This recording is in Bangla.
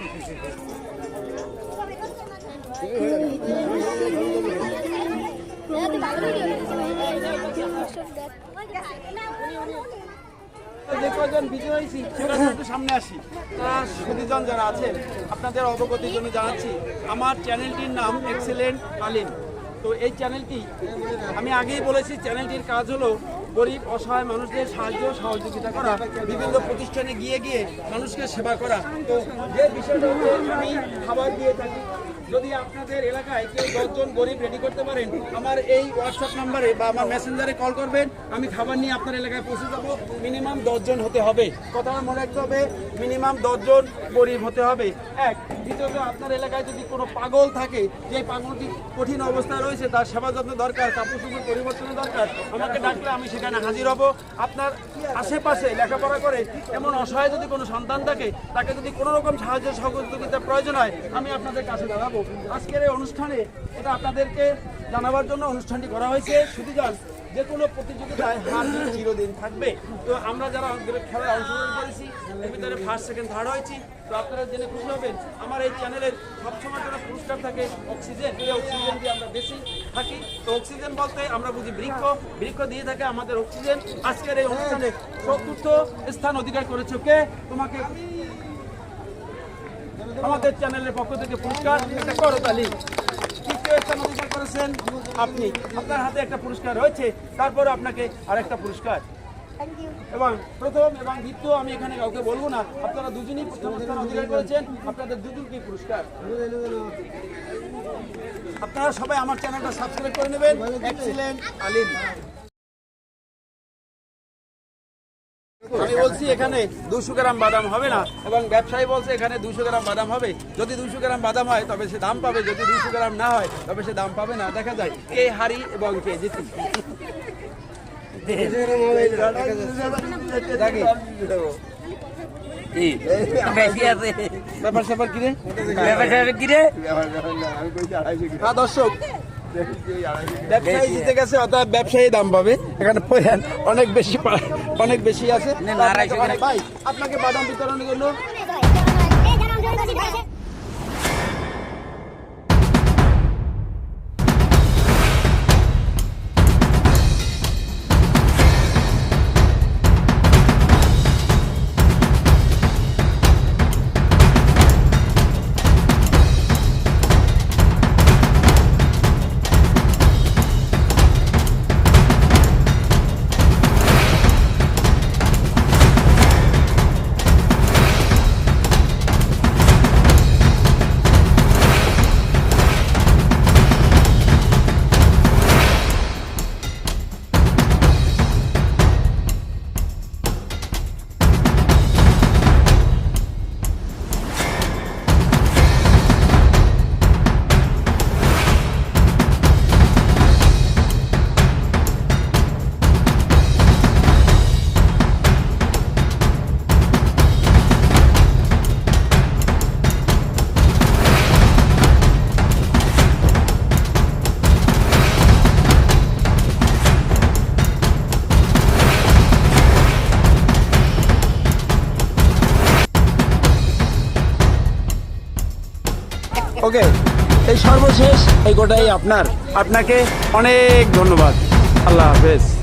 যে কজন হয়েছি, সেটা একটু সামনে আসি। তার সুদীজন যারা আছেন, আপনাদের অবগতির জন্য জানাচ্ছি, আমার চ্যানেলটির নাম এক্সেলেন্ট আলিম তো এই চ্যানেলটি, আমি আগেই বলেছি, চ্যানেলটির কাজ হলো গরিব, অসহায় মানুষদের সাহায্য, সহযোগিতা করা, বিভিন্ন প্রতিষ্ঠানে গিয়ে গিয়ে মানুষকে সেবা করা। তো যে বিষয়টা আমি খাবার দিয়ে থাকি। যদি আপনাদের এলাকায় কেউ দশজন গরিব রেডি করতে পারেন, আমার এই হোয়াটসঅ্যাপ নাম্বারে বা আমার মেসেঞ্জারে কল করবেন, আমি খাবার নিয়ে আপনার এলাকায় পৌঁছে যাব। মিনিমাম দশজন হতে হবে। কথাটা মনে রাখতে হবে মিনিমাম দশজন গরিব হতে হবে। এক, দ্বিতীয়ত, আপনার এলাকায় যদি কোনো পাগল থাকে, যে পাগলটি কঠিন অবস্থায় রয়েছে, তার সেবা যত্ন দরকার, কাপড় চোপড় পরিবর্তনের দরকার, আমাকে ডাকলে আমি সেখানে হাজির হব। আপনার আশেপাশে লেখাপড়া করে এমন অসহায় যদি কোনো সন্তান থাকে, তাকে যদি কোনো রকম সাহায্য সহযোগিতার প্রয়োজন হয়, আমি আপনাদের কাছে দাঁড়াবো। আজকের এই অনুষ্ঠানে এটা আপনাদেরকে জানাবার জন্য অনুষ্ঠানটি করা হয়েছে। যান যে কোনো প্রতিযোগিতায় হার চিরদিন থাকবে। তো আমরা যারা খেলায় অংশগ্রহণ করেছি, এর ভিতরে ফার্স্ট সেকেন্ড থার্ড হয়েছি। তো আপনারা জেনে খুশি হবেন, আমার এই চ্যানেলের সবসময় যারা পুরস্কার থাকে অক্সিজেন এই অক্সিজেন দিয়ে আমরা বেশি থাকি। তো অক্সিজেন বলতে আমরা বুঝি বৃক্ষ। বৃক্ষ দিয়ে থাকে আমাদের অক্সিজেন আজকের এই অনুষ্ঠানে চতুর্থ স্থান অধিকার করেছে কে? তোমাকে আমাদের চ্যানেলের পক্ষ থেকে পুরস্কার একটা করতালি তৃতীয় স্থান অধিকার করেছেন আপনি। আপনার হাতে একটা পুরস্কার রয়েছে তারপরে আপনাকে আরেকটা পুরস্কার। এবং প্রথম এবং দ্বিতীয় আমি এখানে কাউকে বলব না আপনারা দুজনই প্রথম স্থান অধিকার করেছেন আপনাদের দুজনকে পুরস্কার। আপনারা সবাই আমার চ্যানেলটা সাবস্ক্রাইব করে নেবেন। এক্সিলেন্ট আলিম। আমি বলছি এখানে দুশো গ্রাম বাদাম হবে না এবং ব্যবসায়ী বলছে এখানে দুশো গ্রাম বাদাম হবে। যদি দুশো গ্রাম বাদাম হয় তবে সে দাম পাবে। যদি দুশো গ্রাম না হয় তবে সে দাম পাবে না। দেখা যায় কে হারি এবং কে জিতি। হ্যাঁ দর্শক ব্যবসায়ী জিতে গেছে অর্থাৎ ব্যবসায়ী দাম পাবে এখানে অনেক বেশি অনেক বেশি আছে আপনাকে বাদাম বিতরণের জন্য ওকে এই সর্বশেষ এই গোটাই আপনার। আপনাকে অনেক ধন্যবাদ। আল্লাহ হাফেজ।